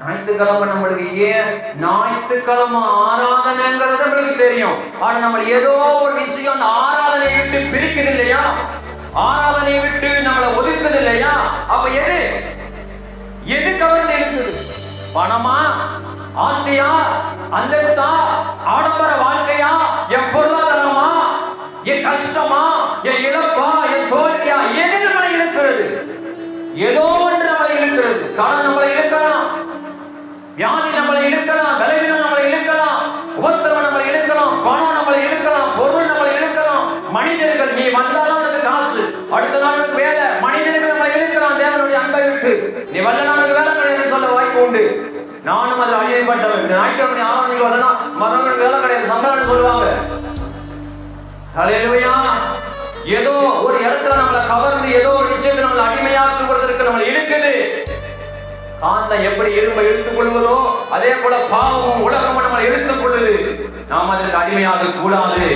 ஞாயிற்றுக்கிழமை நம்மளுக்கு ஏன்? ஞாயிற்றுக்கிழமை ஆராதனைங்கிறது நம்மளுக்கு தெரியும். ஆனா நம்ம ஏதோ ஒரு விஷயம் அந்த ஆராதனையை விட்டு பிரிக்குது இல்லையா? ஆராதனையை விட்டு நம்மளை ஒதுக்குது இல்லையா? அப்ப எது? எது கவர்ந்து இருக்குது? பணமா? ஆஸ்தியா? அந்தஸ்தா? ஆடம்பர வாழ்க்கையா? என் பொருளாதாரமா? என் கஷ்டமா? என் இழப்பா? என் தோல்வியா? எது நம்மளை இருக்கிறது ஏதோ ஒன்று நம்மளை இருக்கிறது கடன் நம்மளை இருக்கிறது வியாதி நம்மளை இழுக்கலாம் விளைவினம் நம்மளை இழுக்கலாம் உபத்திரம் நம்மளை இழுக்கலாம் பணம் நம்மளை இழுக்கலாம் பொருள் நம்மளை இழுக்கலாம். மனிதர்கள் நீ வந்தாலும் உனக்கு காசு அடுத்த நாளுக்கு வேலை. மனிதர்கள் நம்மளை இழுக்கலாம் தேவனுடைய அன்பை விட்டு. நீ வந்த நாளுக்கு வேலை கிடையாது சொல்ல வாய்ப்பு உண்டு. நானும் அதில் அழியப்பட்டவன். ஞாயிற்றுக்கிழமை ஆராதனைக்கு வரலாம் மற்றவங்களுக்கு வேலை கிடையாது சம்பளம்னு சொல்லுவாங்க. ஏதோ ஒரு இடத்துல காந்தம் எப்படி இரும்பை இழுத்துக் கொள்வதோ அதே போல பாவமும் உலகமும் நம்ம இழுத்துக் கொள்ளுது. நாம் அதற்கு அடிமையாக கூடாது.